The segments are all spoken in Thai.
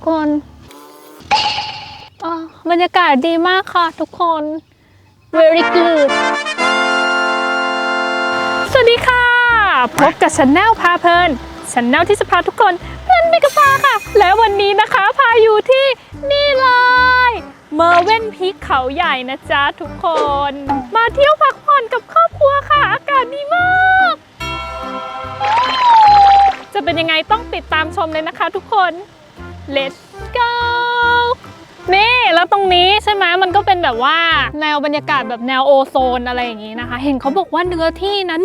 กคนบรรยากาศดีมากค่ะทุกคน very good สวัสดีค่ะ พบกับชันแนลพาเพลินชันแนลที่จะพาทุกคนเพลินไปกับพาค่ะ และวันนี้นะคะพาอยู่ที่นี่เลยเมอร์เว่นพีคเขาใหญ่นะจ๊ะทุกคน มาเที่ยวพักผ่อนกับครอบครัวค่ะ อากาศดีมาก จะเป็นยังไงต้องติดตามชมเลยนะคะทุกคน let's go นี่แล้วตรงนี้ใช่ไหมมันก็เป็นแบบว่าแนวบรรยากาศแบบแนวโอโซนอะไรอย่างนี้นะคะ เห็นเขาบอกว่าเนื้อที่นะ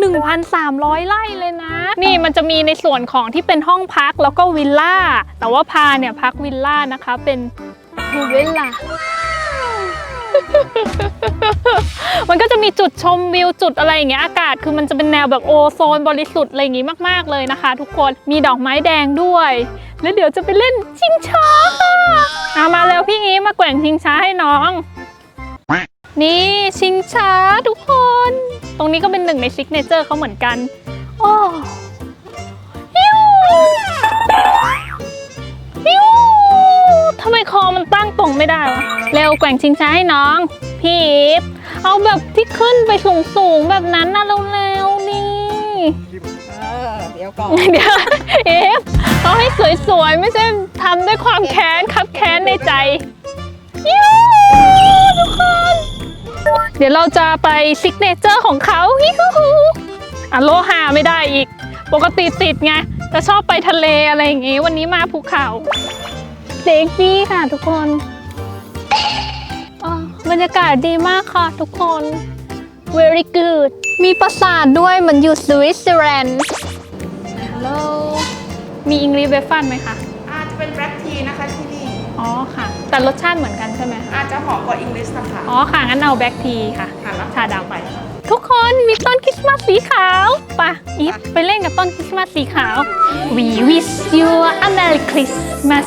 1,300 ไร่เลยนะ นี่มันจะมีในส่วนของที่เป็นห้องพักแล้วก็วิลล่า แต่ว่าพาเนี่ยพักวิลล่านะคะเป็นวิลล่า มันก็จะมีจุดชมวิวจุดอะไรอย่างเงี้ยอากาศคือมันจะเป็นแนวแบบโอโซนบริสุทธิ์อะไรอย่างงี้มาก ๆเลยนะคะ ทุกคนมีดอกไม้แดงด้วย แล้วเดี๋ยวจะไปเล่นชิงช้าค่ะเอามาแล้วพี่งี้มาแกว่งชิงช้าให้น้อง นี่ชิงช้าทุกคน ตรงนี้ก็เป็นหนึ่งในซิกเนเจอร์เขาเหมือนกันโอ้ฮิวฮิว ทำไมคอมันตั้งตรงไม่ได้วะ เร็วแกว่งชิงช้าให้น้อง พี่อีฟเอาแบบที่ขึ้นไปสูงๆแบบนั้นนะเร็วๆนี่ เออเดี๋ยวก่อนเดี๋ยวเอฟเอาให้สวยๆ ไม่ใช่ทำด้วยความแค้นคับแค้นในใจยูทุกคน เดี๋ยวเราจะไปซิกเนเจอร์ของเขาฮิฮูฮูอะโลฮาไม่ได้อีก ปกติติดไงจะชอบไปทะเลอะไรอย่างงี้ วันนี้มาภูเขา เซ็กซี่ค่ะทุกคนอ๋อบรรยากาศดีมากค่ะทุกคน very good มีปราสาทด้วยเหมือนอยู่สวิตเซอร์แลนด์ฮัลโหลมีอิงลีเบฟันไหมคะ อาจจะเป็นแบล็กทีนะคะที่นี่ อ๋อค่ะ แต่รสชาติเหมือนกันใช่ไหมคะอาจจะเหมาะกว่าอังกฤษนะคะอ๋อค่ะ งั้นเอาแบล็กทีค่ะ ค่ะรับชาดำไป ทุกคนมีต้นคริสต์มาสสีขาวไปะอีฟไปเล่นกับต้นคริสต์มาสสีขาว We wish you a Merry Christmas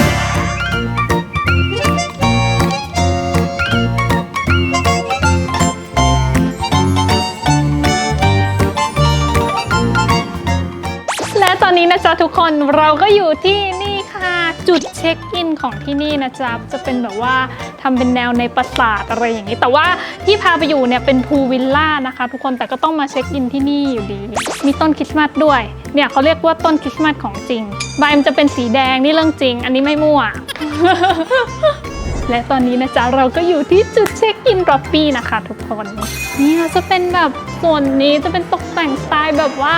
อนนี้นะจ๊ะทุกคนเราก็อยู่ที่นี่ค่ะจุดเช็คอินของที่นี่นะจ๊ะจะเป็นแบบว่าทำเป็นแนวในปราสาทอะไรอย่างนี้ แต่ว่าที่พาไปอยู่เนี่ยเป็นพูลวิลล่านะคะ ทุกคนแต่ก็ต้องมาเช็คอินที่นี่อยู่ดี มีต้นคริสต์มาสด้วยเนี่ยเขาเรียกว่าต้นคริสต์มาสของจริงใบมันจะเป็นสีแดงนี่เรื่องจริง อันนี้ไม่มั่วและตอนนี้นะจ๊ะเราก็อยู่ที่จุดเช็คอินร็อบบี้นะคะ ทุกคนนี่จะเป็นแบบส่วนนี้จะเป็นตกแต่งสไตล์แบบว่า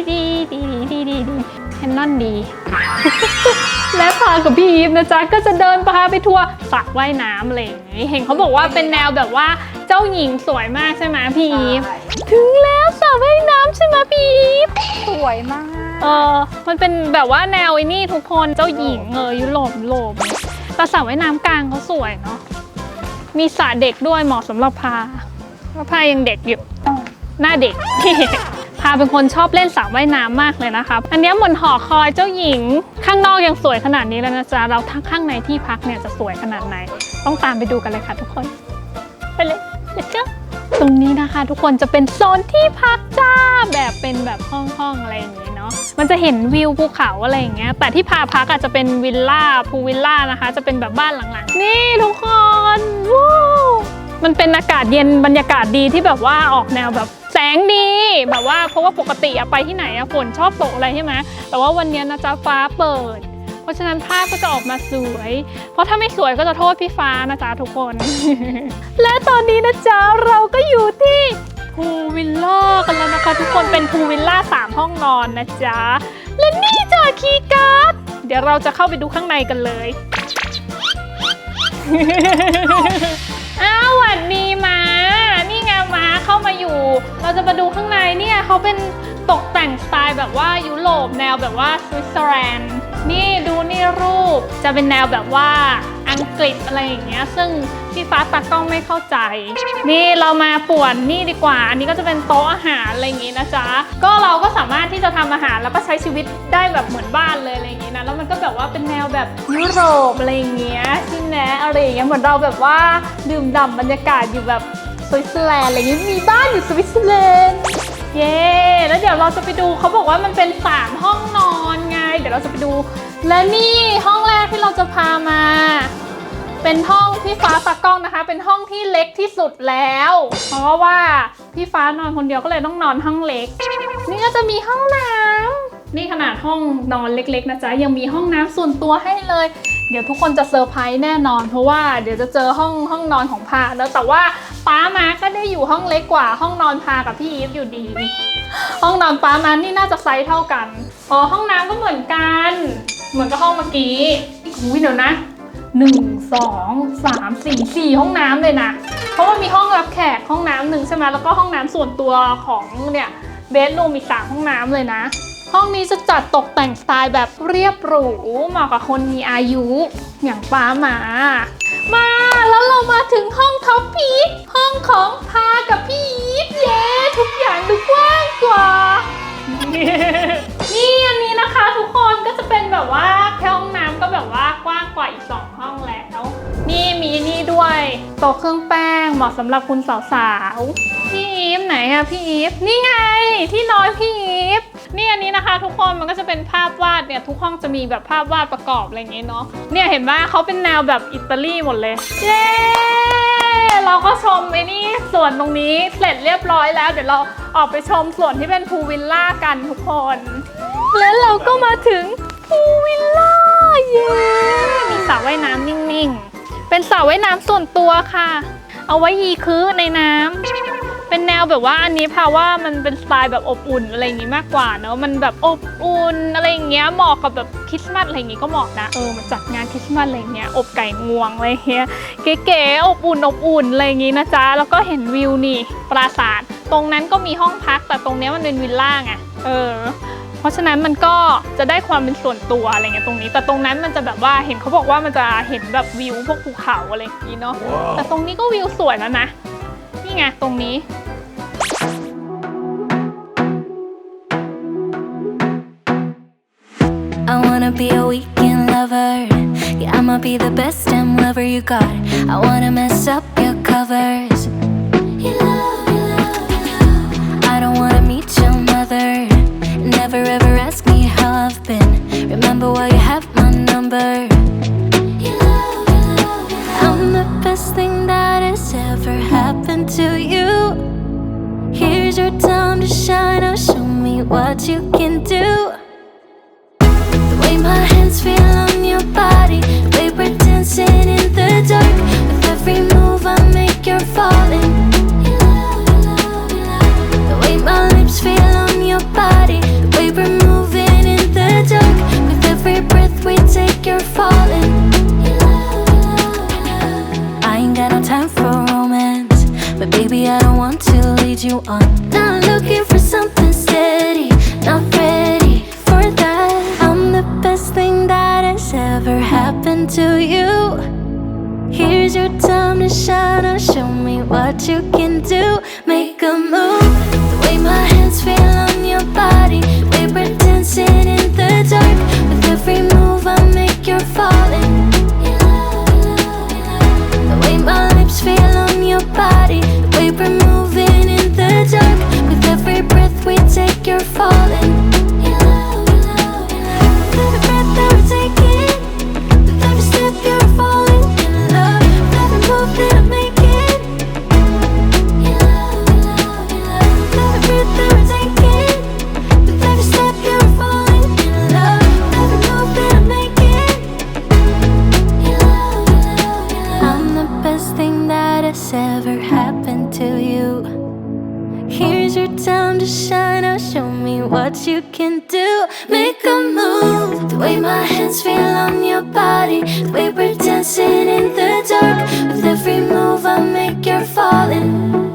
นนอนดี และพากับพี่อีฟนะจ๊ะก็จะเดินพาไปทัวร์สระว่ายน้ำอะไรอย่างงี้เห็นเขาบอกว่าเป็นแนวแบบว่าเจ้าหญิงสวยมากใช่ไหมพี่อีฟถึงแล้วสระว่ายน้ำใช่ไหมพี่อีฟสวยมากเออมันเป็นแบบว่าแนวไอ้นี่ทุกคนเจ้าหญิงเออยุโรปยุโรปแต่สระว่ายน้ำกลางเขาสวยเนาะมีสระเด็กด้วยเหมาะสำหรับพาเพราะพายังเด็กอยู่หน้าเด็ก พาเป็นคนชอบเล่นสระว่ายน้ำมากเลยนะคะอันนี้ยเหมือนหอคอยเจ้าหญิง ข้างนอกยังสวยขนาดนี้แล้วนะจ๊ะเราทั้งข้างในที่พักเนี่ยจะสวยขนาดไหน ต้องตามไปดูกันเลยค่ะทุกคน ไปเลย let's go ตรงนี้นะคะ ทุกคนจะเป็นโซนที่พักจ้าแบบเป็นแบบห้องห้องๆอะไรอย่างนี้เนาะมันจะเห็นวิวภูเขาอะไรอย่างเงี้ยแต่ที่พาพักอาจจะเป็นวิลล่าพูวิลล่านะคะ จะเป็นแบบบ้านหลังๆ นี่ทุกคนวู้มันเป็นอากาศเย็นบรรยากาศดีที่แบบว่าออกแนวแบบ แสงดีแบบว่าเพราะว่าปกติอะไปที่ไหนอะฝนชอบตกอะไรใช่ไหมแต่ว่าวันนี้นะจ๊ะฟ้าเปิด เพราะฉะนั้นภาพก็จะออกมาสวย เพราะถ้าไม่สวยก็จะโทษพี่ฟ้านะจ๊ะทุกคน และตอนนี้นะจ๊ะเราก็อยู่ที่พูลวิลล่ากันแล้วนะคะ ทุกคนเป็นพูลวิลล่าสามห้องนอนนะจ๊ะ และนี่จ้ะคีย์การ์ดเดี๋ยวเราจะเข้าไปดูข้างในกันเลย อ้าวหวัดดีมา เข้ามาอยู่ เราจะมาดูข้างในเนี่ยเขาเป็นตกแต่งสไตล์แบบว่ายุโรปแนวแบบว่าสวิตเซอร์แลนด์นี่ดูนี่รูปจะเป็นแนวแบบว่าอังกฤษอะไรอย่างเงี้ยซึ่งพี่ฟ้าตากล้องไม่เข้าใจ นี่เรามาป่วนนี่ดีกว่า อันนี้ก็จะเป็นโต๊ะอาหารอะไรอย่างงี้นะจ๊ะก็เราก็สามารถที่จะทำอาหารแล้วก็ใช้ชีวิตได้แบบเหมือนบ้านเลยอะไรอย่างงี้นะแล้วมันก็แบบว่าเป็นแนวแบบยุโรปอะไรอย่างเงี้ยที่แนะอะไรอย่างเงี้ยเหมือนเราแบบว่าดื่มด่ำบรรยากาศอยู่แบบ สวิตเซอร์แลนด์อะไรอย่างงี้มีบ้านอยู่สวิตเซอร์แลนด์เย้แล้วเดี๋ยวเราจะไปดูเขาบอกว่ามันเป็น3ห้องนอนไง เดี๋ยวเราจะไปดู และนี่ห้องแรกที่เราจะพามา เป็นห้องพี่ฟ้าตากล้องนะคะ เป็นห้องที่เล็กที่สุดแล้ว เพราะว่าพี่ฟ้านอนคนเดียวก็เลยต้องนอนห้องเล็ก นี่ก็จะมีห้องน้ำนี่ขนาดห้องนอนเล็กๆนะจ๊ะยังมีห้องน้ำส่วนตัวให้เลย เดี๋ยวทุกคนจะเซอร์ไพรส์แน่นอน เพราะว่าเดี๋ยวจะเจอห้องห้องนอนของพาแล้วแต่ว่าป้ามาก็ได้อยู่ห้องเล็กกว่า ห้องนอนพากับพี่อีฟอยู่ดี ห้องนอนป้ามานี่น่าจะไซส์เท่ากันอ๋อห้องน้ำก็เหมือนกัน เหมือนกับห้องเมื่อกี้อุ้ยเดี๋ยวนะหนึ่งสองสามสี่สี่ห้องน้ำเลยนะ เพราะว่ามีห้องรับแขกห้องน้ำหนึ่งใช่ไหมแล้วก็ห้องน้ำส่วนตัวของเนี่ยเบดรูมอีกสามห้องน้ำเลยนะ ห้องนี้จะจัดตกแต่งสไตล์แบบเรียบหรูเหมาะกับคนมีอายุอย่างป้าหมา มาแล้วเรามาถึงห้องท็อปพีคห้องของพากับพี่อีฟเย้ทุกอย่างดูกว้างกว่า นี่อันนี้นะคะทุกคนก็จะเป็นแบบว่าแค่ห้องน้ำก็แบบว่ากว้างกว่าอีก2ห้องแล้ว นี่มีนี่ด้วยโต๊ะเครื่องแป้งเหมาะสำหรับคุณสาวๆ พี่อีฟไหนอะพี่อีฟนี่ไงที่นอนพี่อีฟนี่อันนี้นะคะ ทุกคนมันก็จะเป็นภาพวาดเนี่ยทุกห้องจะมีแบบภาพวาดประกอบอะไรอย่างเงี้ยเนาะเนี่ยเห็นว่าเขาเป็นแนวแบบอิตาลีหมดเลยเย้เราก็ชมไอ้นี่ส่วนตรงนี้เสร็จเรียบร้อยแล้ว เดี๋ยวเราออกไปชมส่วนที่เป็นพูลวิลล่ากันทุกคน แล้วเราก็มาถึงพูลวิลล่าเย้มีสระว่ายน้ำนิ่งๆ เป็นสระว่ายน้ำส่วนตัวค่ะ เอาไว้ยีคือในน้ำเป็นแนวแบบว่าอันนี้พาว่ามันเป็นสไตล์แบบอบอุ่นอะไรอย่างงี้มากกว่าเนอะมันแบบอบอุ่นอะไรอย่างเงี้ยเหมาะกับแบบคริสต์มาสอะไรอย่างงี้ก็เหมาะนะเออมันจัดงานคริสต์มาสอะไรอย่างเงี้ยอบไก่งวงอะไรอย่างเงี้ยเก๋ๆอบอุ่นอบอุ่นอะไรอย่างงี้นะจ๊ะแล้วก็เห็นวิวนี่ปราสาทตรงนั้นก็มีห้องพักแต่ตรงเนี้ยมันเป็นวิลล่าไงเออ เพราะฉะนั้นมันก็จะได้ความเป็นส่วนตัวอะไรเงี้ยตรงนี้ แต่ตรงนั้นมันจะแบบว่าเห็นเขาบอกว่ามันจะเห็นแบบวิวพวกภูเขาอะไรอย่างงี้เนาะ แต่ตรงนี้ก็วิวสวยแล้วนะ นี่ไงตรงนี้ I wanna be a weekend lover. Yeah, I'ma be the best damn lover you got. I wanna mess up your covers. What you can do. Make a move. The way my hands feel on your body. The way we're dancing in the dark. With every move I make, you're falling. The way my lips feel on your body. The way we're moving in the dark. With every breath we take, you're falling. You can do. Make a move. The way my hands feel on your body. The way we're dancing in the dark. With every move I make, you're falling.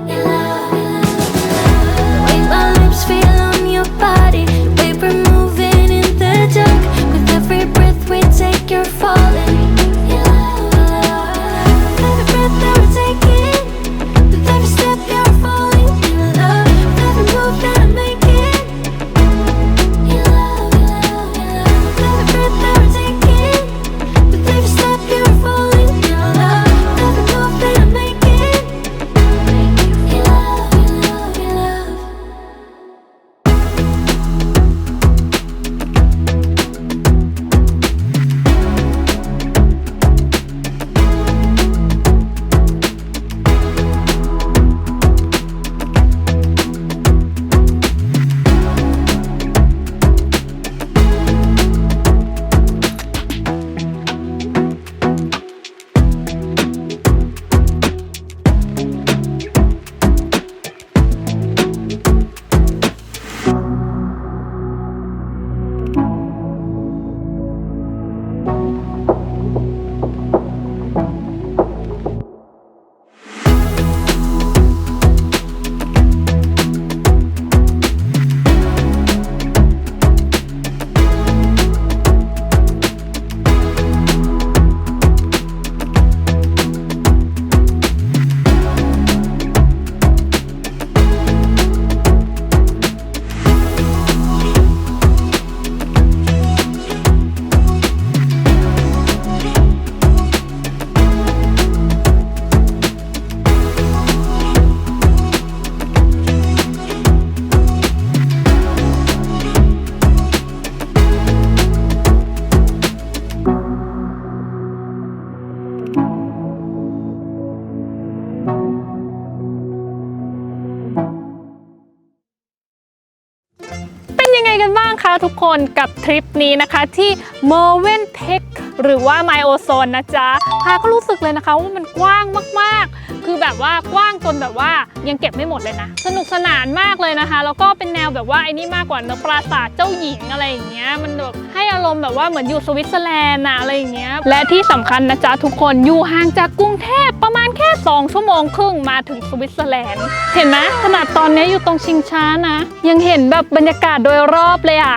ทุกคนกับทริปนี้นะคะที่ m o v e n t e c h หรือว่า My o z o n นะจ๊ะพาก็รู้สึกเลยนะคะว่ามันกว้างมากๆ คือแบบว่ากว้างจนแบบว่ายังเก็บไม่หมดเลยนะ สนุกสนานมากเลยนะคะ แล้วก็เป็นแนวแบบว่าไอ้นี่มากกว่าเนอะปราสาทเจ้าหญิงอะไรอย่างเงี้ยมันแบบให้อารมณ์แบบว่าเหมือนอยู่สวิตเซอร์แลนด์อะอะไรอย่างเงี้ยและที่สำคัญนะจ๊ะทุกคนอยู่ห่างจากกรุงเทพประมาณแค่ 2 ชั่วโมงครึ่งมาถึงสวิตเซอร์แลนด์เห็นไหมขนาดตอนนี้อยู่ตรงชิงช้านะ ยังเห็นแบบบรรยากาศโดยรอบเลยอะ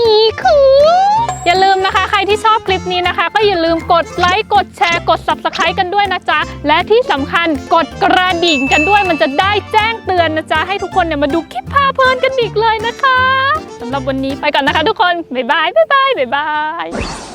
อีคือ อย่าลืมนะคะใครที่ชอบคลิปนี้นะคะ ก็อย่าลืมกดไลค์กดแชร์กด subscribe กันด้วยนะจ๊ะ และที่สำคัญกดกระดิ่งกันด้วยมันจะได้แจ้งเตือนนะจ๊ะ ให้ทุกคนเนี่ยมาดูคลิปพาเพลินกันอีกเลยนะคะสำหรับวันนี้ไปก่อนนะคะทุกคน บ๊ายบายบ๊ายบายบ๊ายบาย